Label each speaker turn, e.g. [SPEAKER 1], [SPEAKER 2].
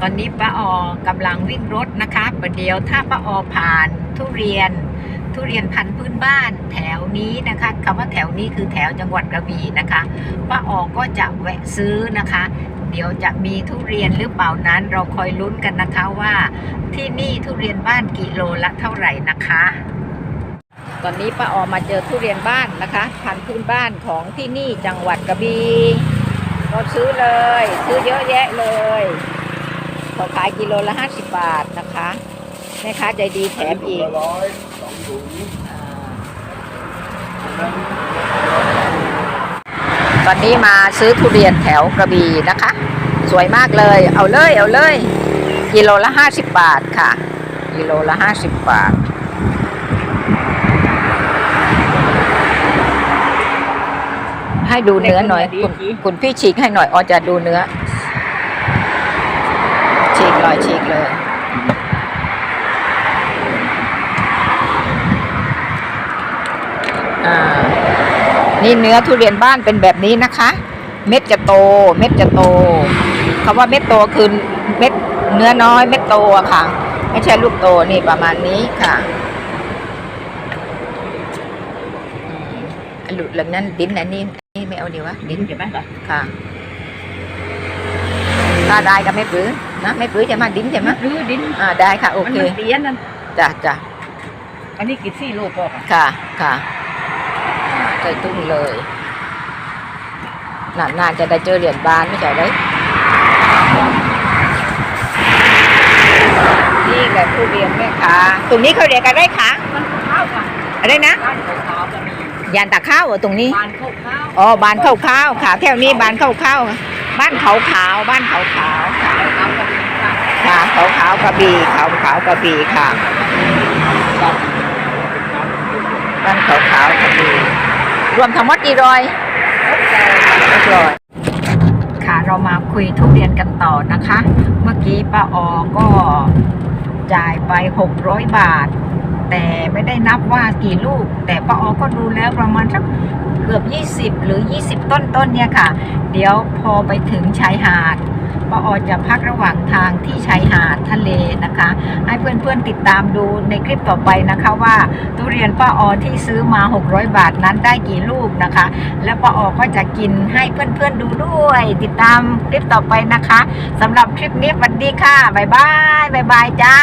[SPEAKER 1] ตอนนี้ป้าออกำลังวิ่งรถนะคะประเดี๋ยวถ้าป้าออผ่านทุเรียน ทุเรียนพันธุ์พื้นบ้านแถวนี้นะคะคำว่าแถวนี้คือแถวจังหวัดกระบี่นะคะป้าออก็จะแวะซื้อนะคะ เดี๋ยวจะมีทุเรียนหรือเปล่านั้นเราคอยลุ้นกันนะคะว่า ที่นี่ทุเรียนบ้านกิโลละเท่าไหร่นะคะตอนนี้ป้าออมาเจอทุเรียนบ้านนะคะ พันธุ์พื้นบ้านของที่นี่จังหวัดกระบี่ก็ซื้อเลย ซื้อเยอะแยะเลย เขาขายกิโลละ50บาทนะคะแม่ค้าใจดีแถมอีก
[SPEAKER 2] ร้อยสองถุง
[SPEAKER 1] ตอนนี้มาซื้อทุเรียนแถวกระบี่นะคะ สวยมากเลย เอาเลย เอาเลย กิโลละ50บาทค่ะ กิโลละ50บาทให้ดูเนื้อหน่อยคุณคุณพี่ฉีกให้หน่อยออจะดูเนื้อ ฉีกเลยฉีกเลยอ่านี่เนื้อทุเรียนบ้านเป็นแบบนี้นะคะ เม็ดจะโต เม็ดจะโตคำว่าเม็ดโตคือเม็ดเนื้อน้อยเม็ดโตอะค่ะ ไม่ใช่ลูกโตนี่ประมาณนี้ค่ะอืมอันหลุดหลังนั้นดิ้นอันนี้นี่ไม่เอาดีวะดิ้น
[SPEAKER 3] ใช่ไหมล่ะ
[SPEAKER 1] ค่ะถ้าได้ก็ไม่ปื้อนะไม่ปื้อจะมาดิ้นใช่ไหม
[SPEAKER 3] รื้อดิน
[SPEAKER 1] อ่าได้ค่ะ โอ
[SPEAKER 3] มัน
[SPEAKER 1] เค
[SPEAKER 3] มันเตี้ยนนั่น
[SPEAKER 1] จ้ะจ้ะ
[SPEAKER 3] อันนี้กี่สี่โลพอค่ะ
[SPEAKER 1] ค่ะค่ะใส่ตุ้งเลยนานๆจะได้เจอเหรียญบานไม่ใช่เลยนี่แหละผู้เรียนแม่ค้าตรงนี้เขาเรียกอะไรคะ
[SPEAKER 3] มันข้าวค่ะ
[SPEAKER 1] อะไรนะ
[SPEAKER 3] บ้านขาวๆก็มี
[SPEAKER 1] ยานตะข้าวเหรอตรงนี้
[SPEAKER 3] บ้านข้าวข้าว
[SPEAKER 1] อ๋อบานข้าวข้าวค่ะแถวนี้บานข้าวข้าวบ้านเขาขาวบ้านเขาขาวค่ะ
[SPEAKER 3] ข้าวก็มีค่ะ
[SPEAKER 1] ค่ะเขาขาวกระบี่เขาขาวกระบี่ค่ะบ้านเขาขาวกระบี่รวมทั้งหมดกี่ร้อยเรียบร้อยค่ะเรามาคุยทุเรียนกันต่อนะคะ เมื่อกี้ป้าออก็จ่ายไป 600 บาท แต่ไม่ได้นับว่ากี่ลูก แต่ป้าออก็ดูแล้วประมาณสักเกือบ 20 หรือ 20 ต้นต้นๆเนี่ยค่ะ เดี๋ยวพอไปถึงชายหาด ป้าออจะพักระหว่างทางที่ชายหาดทะเลนะคะ ให้เพื่อนๆติดตามดูในคลิปต่อไปนะคะว่า ทุเรียนป้าออที่ซื้อมา 600 บาทนั้นได้กี่ลูกนะคะ และป้าออก็จะกินให้เพื่อนๆดูด้วย ติดตามคลิปต่อไปนะคะสำหรับคลิปนี้สวัสดีค่ะบ๊ายบายบ๊ายบายจ้า